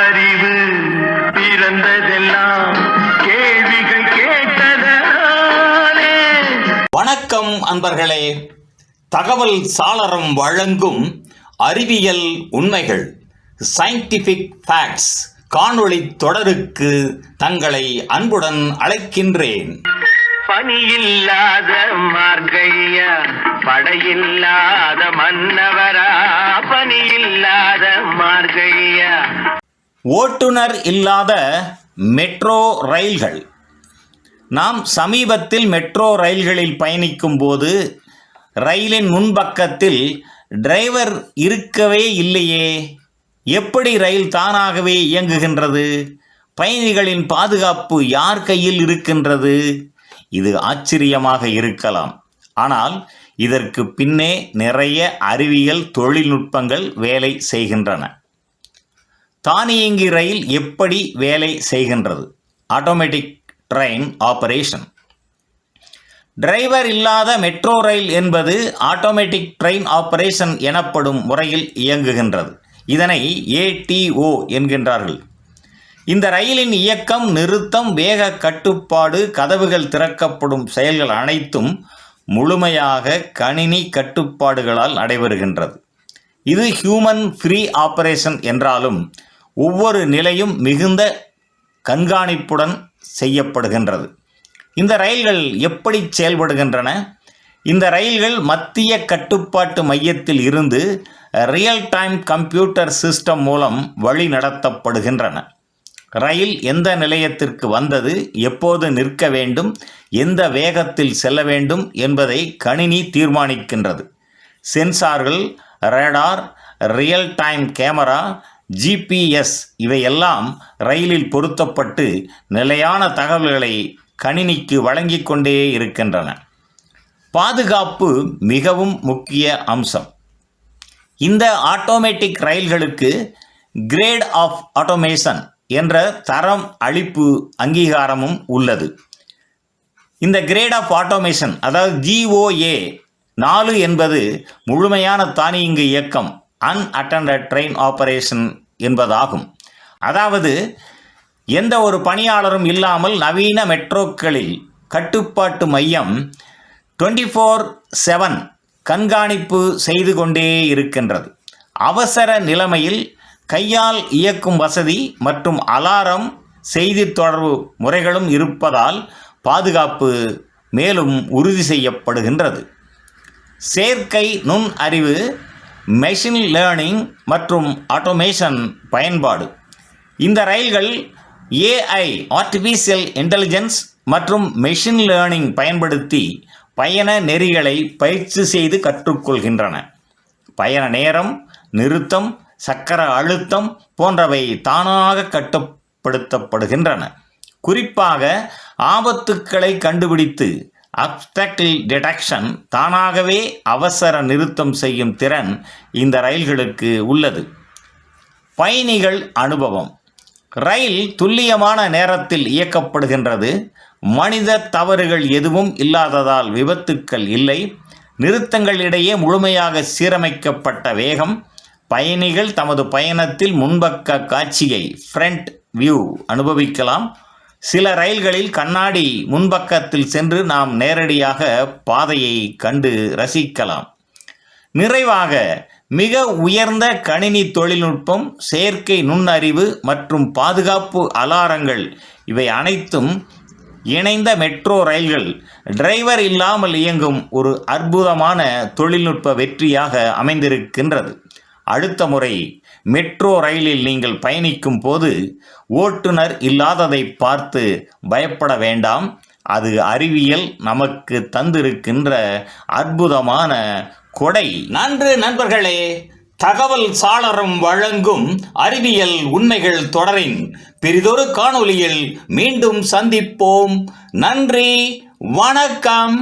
அறிவு பிறந்ததெல்லாம் கேள்விகள் கேட்டதனாலே வணக்கம் அன்பர்களே. தகவல் சாளரம் வழங்கும் அறிவியல் உண்மைகள் சயின்டிபிக் ஃபேக்ட்ஸ் காணொளி தொடருக்கு தங்களை அன்புடன் அழைக்கின்றேன். பணியில்லாத மார்கையா படையில்லாத மன்னவரா பணியில்லாத மார்கையா ஓட்டுநர் இல்லாத மெட்ரோ ரயில்கள். நாம் சமீபத்தில் மெட்ரோ ரயில்களில் பயணிக்கும் போது ரயிலின் முன்பக்கத்தில் டிரைவர் இருக்கவே இல்லையே. எப்படி ரயில் தானாகவே இயங்குகின்றது? பயணிகளின் பாதுகாப்பு யார் கையில் இருக்கின்றது? இது ஆச்சரியமாக இருக்கலாம். ஆனால் இதற்கு பின்னே நிறைய அறிவியல் தொழில்நுட்பங்கள் வேலை செய்கின்றன. தானியங்கி ரயில் எப்படி வேலை செய்கின்றது? ஆட்டோமேட்டிக் ட்ரெயின் ஆபரேஷன் டிரைவர் இல்லாத மெட்ரோ ரயில் என்பது ஆட்டோமேட்டிக் ட்ரெயின் ஆபரேஷன் எனப்படும் முறையில் இயங்குகின்றது. இதனை ஏடிஓ என்கின்றார்கள். இந்த ரயிலின் இயக்கம் நிறுத்தம் வேக கட்டுப்பாடு கதவுகள் திறக்கப்படும் செயல்கள் அனைத்தும் முழுமையாக கணினி கட்டுப்பாடுகளால் நடைபெறுகின்றது. இது ஹியூமன் ஃப்ரீ ஆபரேஷன் என்றாலும் ஒவ்வொரு நிலையும் மிகுந்த கண்காணிப்புடன் செய்யப்படுகின்றது. இந்த ரயில்கள் எப்படி செயல்படுகின்றன? இந்த ரயில்கள் மத்திய கட்டுப்பாட்டு மையத்தில் இருந்து ரியல் டைம் கம்ப்யூட்டர் சிஸ்டம் மூலம் வழி நடத்தப்படுகின்றன. ரயில் எந்த நிலையத்திற்கு வந்தது? எப்போது நிற்க வேண்டும்? எந்த வேகத்தில் செல்ல வேண்டும்? என்பதை கணினி தீர்மானிக்கின்றது. சென்சார்கள் radar real time camera GPS இவையெல்லாம் ரயிலில் பொருத்தப்பட்டு நிலையான தகவல்களை கணினிக்கு வழங்கி கொண்டே இருக்கின்றன. பாதுகாப்பு மிகவும் முக்கிய அம்சம். இந்த ஆட்டோமேட்டிக் ரயில்களுக்கு கிரேட் ஆஃப் ஆட்டோமேஷன் என்ற தரம் அளிப்பு அங்கீகாரமும் உள்ளது. இந்த கிரேட் ஆஃப் ஆட்டோமேஷன் அதாவது ஜிஓஏ நாலு என்பது முழுமையான தானியங்கு இயக்கம் அன்அட்டண்டட் ட்ரெயின் ஆபரேஷன் என்பதாகும். அதாவது எந்த ஒரு பணியாளரும் இல்லாமல் நவீன மெட்ரோக்களில் கட்டுப்பாட்டு மையம் டுவெண்ட்டி ஃபோர் செவன் கண்காணிப்பு செய்து கொண்டே இருக்கின்றது. அவசர நிலைமையில் கையால் இயக்கும் வசதி மற்றும் அலாரம் செய்தி தொடர்பு முறைகளும் இருப்பதால் பாதுகாப்பு மேலும் உறுதி செய்யப்படுகின்றது. செயற்கை நுண் அறிவு மெஷின் லேர்னிங் மற்றும் ஆட்டோமேஷன் பயன்பாடு. இந்த ரயில்கள் ஏஐ ஆர்டிஃபிஷியல் இன்டெலிஜென்ஸ் மற்றும் மெஷின் லேர்னிங் பயன்படுத்தி பயண நெறிகளை பயிற்சி செய்து கற்றுக்கொள்கின்றன. பயண நேரம் நிறுத்தம் சக்கர அழுத்தம் போன்றவை தானாக கட்டுப்படுத்தப்படுகின்றன. குறிப்பாக ஆபத்துக்களை கண்டுபிடித்து அப்டக்டில் டிடக்ஷன் தானாகவே அவசர நிறுத்தம் செய்யும் திறன் இந்த ரயில்களுக்கு உள்ளது. பயணிகள் அனுபவம். ரயில் துல்லியமான நேரத்தில் இயக்கப்படுகின்றது. மனித தவறுகள் எதுவும் இல்லாததால் விபத்துக்கள் இல்லை. நிறுத்தங்களிடையே முழுமையாக சீரமைக்கப்பட்ட வேகம். பயணிகள் தமது பயணத்தில் முன்பக்க காட்சியை ஃப்ரண்ட் வியூ அனுபவிக்கலாம். சில ரயில்களில் கண்ணாடி முன்பக்கத்தில் சென்று நாம் நேரடியாக பாதையை கண்டு ரசிக்கலாம். நிறைவாக மிக உயர்ந்த கணினி தொழில்நுட்பம் செயற்கை நுண்ணறிவு மற்றும் பாதுகாப்பு அலாரங்கள் இவை அனைத்தும் இணைந்த மெட்ரோ ரயில்கள். டிரைவர் இல்லாமல் இயங்கும் ஒரு அற்புதமான தொழில்நுட்ப வெற்றியாக அமைந்திருக்கின்றது. அடுத்த முறை மெட்ரோ ரயிலில் நீங்கள் பயணிக்கும் போது ஓட்டுநர் இல்லாததை பார்த்து பயப்பட வேண்டாம். அது அறிவியல் நமக்கு தந்திருக்கின்ற அற்புதமான கொடை. நன்று நண்பர்களே தகவல் சாளரம் வழங்கும் அறிவியல் உண்மைகள் தொடரின் பெரிதொரு காணொளியில் மீண்டும் சந்திப்போம். நன்றி வணக்கம்.